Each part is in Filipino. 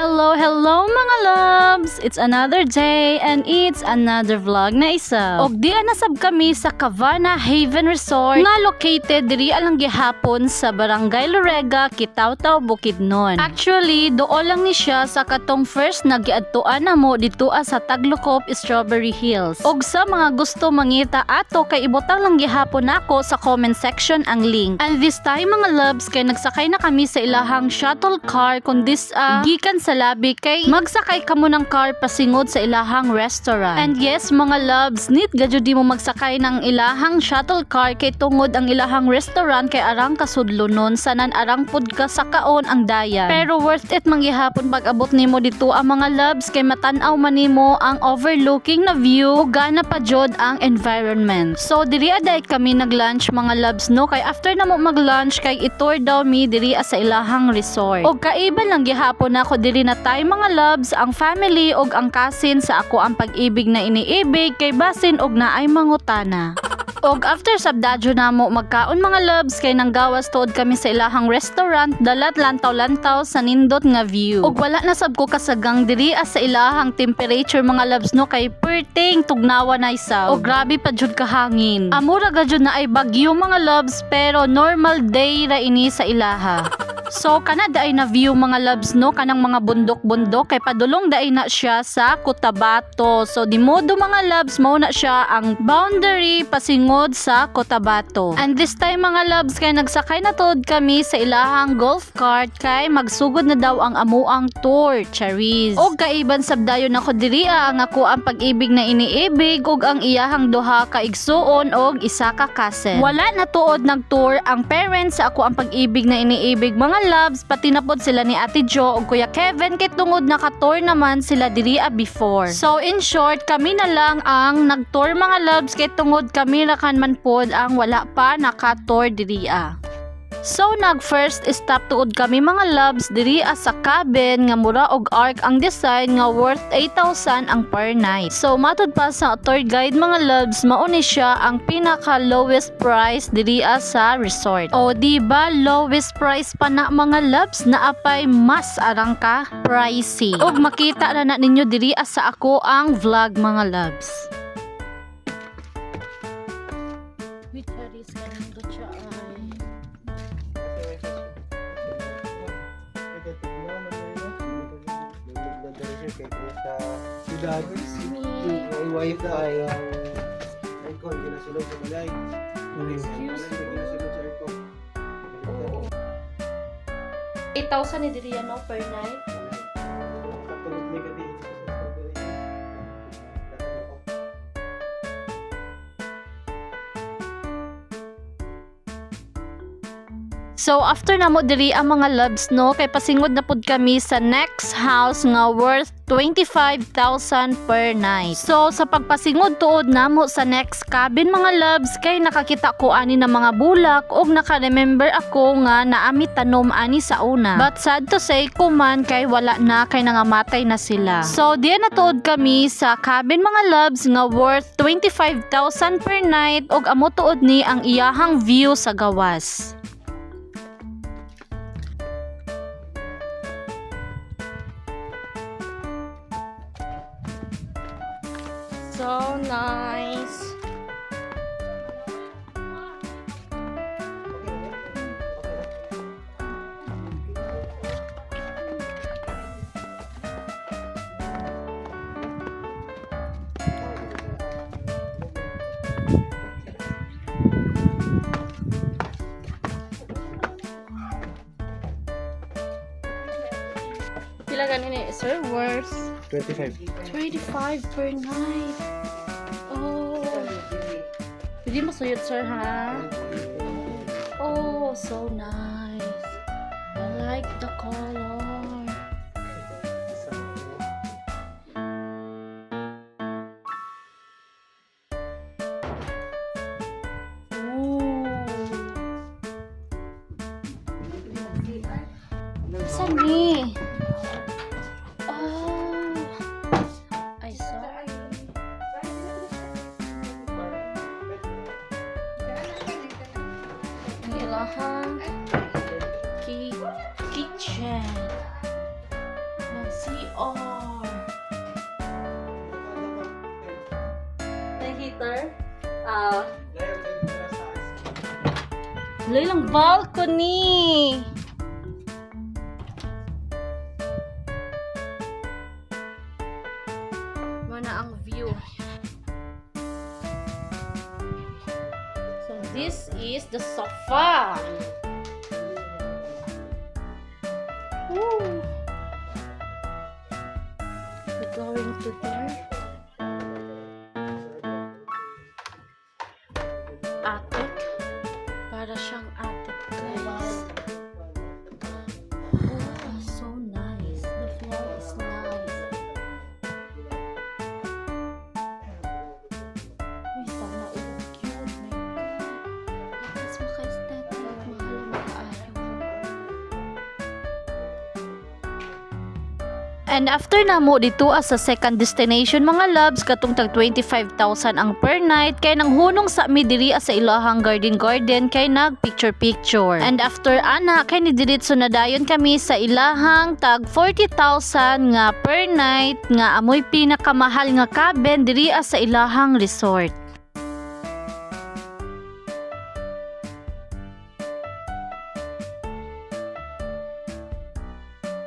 Hello, hello mga loves! It's another day and it's another vlog na isa. Og di nasab kami sa Cavana Haven Resort nga located diri alang gihapon sa Barangay Lorega, Kitawtaw, Bukidnon. Actually, doon lang ni siya sa katong first na giadtuan na mo dito sa Taglocop, Strawberry Hills. Og sa mga gusto mangita ato kay ibutang lang gihapon nako sa comment section ang link. And this time mga loves kay nagsakay na kami sa ilahang shuttle car kung this ah, gikan sa labi kay magsakay kamo ng car pasingod sa ilahang restaurant. And yes mga loves, need gadyo di mo magsakay ng ilahang shuttle car kay tungod ang ilahang restaurant kay arang kasudlo nun sanan arang pud ka sa kaon ang dayan. Pero worth it manggihapon pag abot nimo dito ang mga loves kay matanaw man nimo ang overlooking na view ug gana pa jud ang environment. So diri aday kami nag-lunch mga loves no kay after na mo mag-lunch kay itour daw mi diri sa ilahang resort. Og kaiban lang gihapon ako diri na tay mga loves ang family og ang cousin sa ako ang pag-ibig na iniibig kay basin og naay mangutana. Og after sabdadyo na mo magkaon mga loves kay nang gawas tuod kami sa ilahang restaurant dalat lantaw-lantaw sa nindot nga view. Og wala na sab ko kasagang diri as sa ilahang temperature mga loves no kay perting tugnawa na isaw. Og grabe pa jud kahangin. Amura ga jud na ay bagyo mga loves pero normal day ra ini sa ilaha. So kana daay na view mga loves no kanang mga bundok-bundok kay padulong daay na siya sa Cotabato. So di modo mga loves mao na siya ang boundary pasingod sa Cotabato. And this time mga loves kay nagsakay na tuod kami sa ilahang golf cart kay magsugod na daw ang amuang tour, Charis. Og kaiban sabdayon ako diri ah, ang ako ang pag-ibig na iniibig ug ang iyahang duha ka igsuon og isa ka cousin. Wala na tuod nag-tour ang parents sa ako ang pag-ibig na iniibig mga loves pati na pod sila ni Ate Jo ug Kuya Kevin kay tungod naka-tour naman sila diri before. So in short kami na lang ang nag-tour mga loves kay tungod kami ra kan man pod ang wala pa naka-tour diri. So nag first stop tuod kami mga loves diri sa cabin nga mura og arc ang design nga worth 8,000 ang per night. So matud pa sa tour guide mga loves mao ni siya ang pinaka lowest price diri sa resort. O di ba lowest price pa na mga loves na apay mas arang ka pricey. Og makita na na ninyo diri sa ako ang vlog mga loves. Ciudad, may wifi aircon, ginasulog sa balay. Excuse me. Ginasulog sa aircon. 8,000 ni diri yan, no, per night. So after na mo diri ang mga loves no kay pasingod na pud kami sa next house nga worth 25,000 per night. So sa pagpasingod tuod namo sa next cabin mga loves kay nakakita ko ani na mga bulak ug naka-remember ako nga naami tanom ani sa una. But sad to say kuman kay wala na kay nangamatay na sila. So diyan na tuod kami sa cabin mga loves nga worth 25,000 per night ug amo tuod ni ang iyahang view sa gawas. Eh, sir? Worth 25. 25 per night. Oh. Pwede mo suyot, sir, ha? Oh, so nice. I like the color. Ooh. Saan ni? Ang ilahang ki kitchen. CR. The heater. Ah, Lilang balcony. Is the sofa. Woo. We're going to there. Attic. Para siyang attic, And after na mo dito as sa second destination mga loves katong tag 25,000 ang per night kay nang hunong sa mi diri sa ilahang garden garden kay nag picture picture. And after ana kay ni diretso na dayon kami sa ilahang tag 40,000 nga per night nga amoy pinakamahal nga cabin diri sa ilahang resort.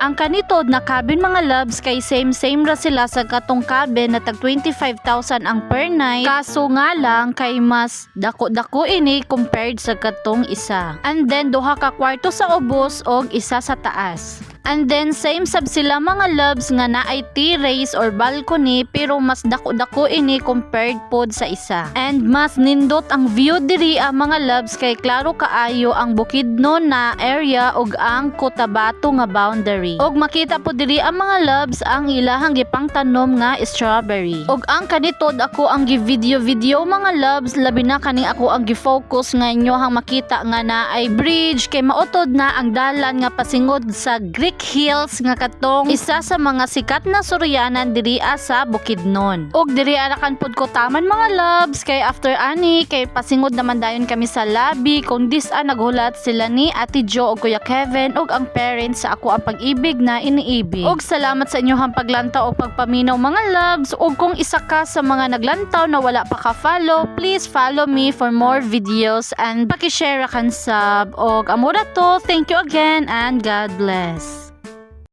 Ang kanitod na cabin mga loves kay same same ra sila sa katong cabin na tag 25,000 ang per night kaso nga lang kay mas dako-dako ini compared sa katong isa. And then duha ka kwarto sa ubos og isa sa taas. And then same sab sila mga loves nga naay terrace or balcony pero mas dako-dako ini compared pod sa isa. And mas nindot ang view diri ah, mga loves kay klaro kaayo ang Bukidnon na area ug ang Cotabato nga boundary. Og makita po diri ang mga loves ang ilahang gipang tanom nga strawberry. Og ang kanitod ako ang gi-video video mga loves labi na kaning ako ang gi-focus nga inyohang makita nga na ay bridge kay mautod na ang dalan nga pasingod sa Greek Hills nga katong isa sa mga sikat na suryanan diri sa Bukidnon. Og diri arakan pud ko taman mga loves kay after ani kay pasingod naman dayon kami sa lobby kung dis ah, naghulat sila ni Ate Jo og Kuya Kevin og ang parents sa ako ang pag-ibig na iniibig. Og salamat sa inyong paglantaw o pagpaminaw mga loves og kung isa ka sa mga naglantaw na wala pa ka-follow, please follow me for more videos and paki-share kan sub og amura to. Thank you again and God bless.